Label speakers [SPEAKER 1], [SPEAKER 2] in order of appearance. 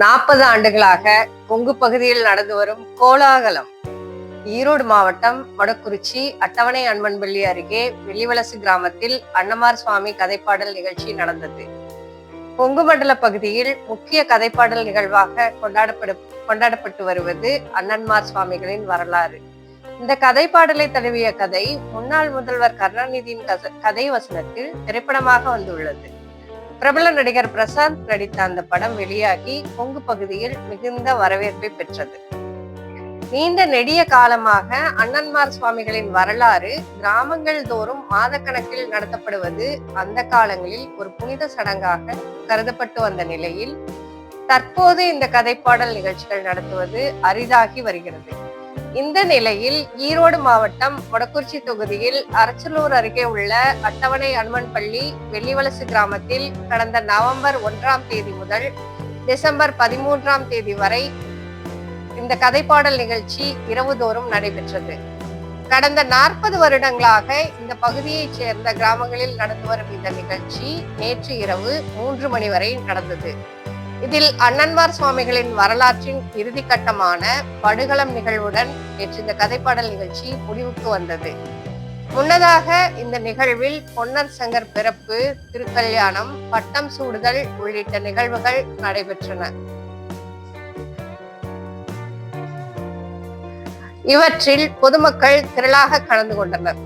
[SPEAKER 1] நாற்பது ஆண்டுகளாக கொங்கு பகுதியில் நடந்து வரும் கோலாகலம். ஈரோடு மாவட்டம் வடக்குறிச்சி அட்டவணை அன்பன்பள்ளி அருகே வெள்ளிவலசு கிராமத்தில் அன்னமார் சுவாமி கதைப்பாடல் நிகழ்ச்சி நடந்தது. கொங்கு மண்டல பகுதியில் முக்கிய கதைப்பாடல் நிகழ்வாக கொண்டாடப்படு கொண்டாடப்பட்டு வருவது அண்ணன்மார் சுவாமிகளின் வரலாறு. இந்த கதைப்பாடலை தழுவிய கதை முன்னாள் முதல்வர் கருணாநிதியின் கதை வசனத்தில் திரைப்படமாக வந்துள்ளது. பிரபல நடிகர் பிரசாந்த் நடித்த அந்த படம் வெளியாகி கொங்கு பகுதியில் மிகுந்த வரவேற்பை பெற்றது. நீண்ட நெடிய காலமாக அண்ணன்மார் சுவாமிகளின் வரலாறு கிராமங்கள் தோறும் மாதக்கணக்கில் நடத்தப்படுவது அந்த காலங்களில் ஒரு புனித சடங்காக கருதப்பட்டு வந்த நிலையில் தற்போது இந்த கதைப்பாடல் நிகழ்ச்சிகள் நடத்துவது அரிதாகி வருகிறது. இந்த நிலையில் ஈரோடு மாவட்டம் வடக்குறிச்சி தொகுதியில் அரச்சலூர் அருகே உள்ள அட்டவணை அனுமன்பள்ளி வெள்ளிவலசு கிராமத்தில் கடந்த நவம்பர் ஒன்றாம் தேதி முதல் டிசம்பர் பதிமூன்றாம் தேதி வரை இந்த கதைப்பாடல் நிகழ்ச்சி இரவுதோறும் நடைபெற்றது. கடந்த நாற்பது வருடங்களாக இந்த பகுதியைச் சேர்ந்த கிராமங்களில் நடந்து வரும் இந்த நிகழ்ச்சி நேற்று இரவு மூன்று மணி வரை நடந்தது. இதில் அண்ணன்வார் சுவாமிகளின் வரலாற்றின் இறுதி கட்டமான படுகளம் நிகழ்வுடன் நேற்று இந்த கதைப்பாடல் நிகழ்ச்சி முடிவுக்கு வந்தது. முன்னதாக இந்த நிகழ்வில் பொன்னர் சங்கர் பிறப்பு திருக்கல்யாணம் பட்டம் சூடுதல் உள்ளிட்ட நிகழ்வுகள் நடைபெற்றன. இவற்றில் பொதுமக்கள் திரளாக கலந்து கொண்டனர்.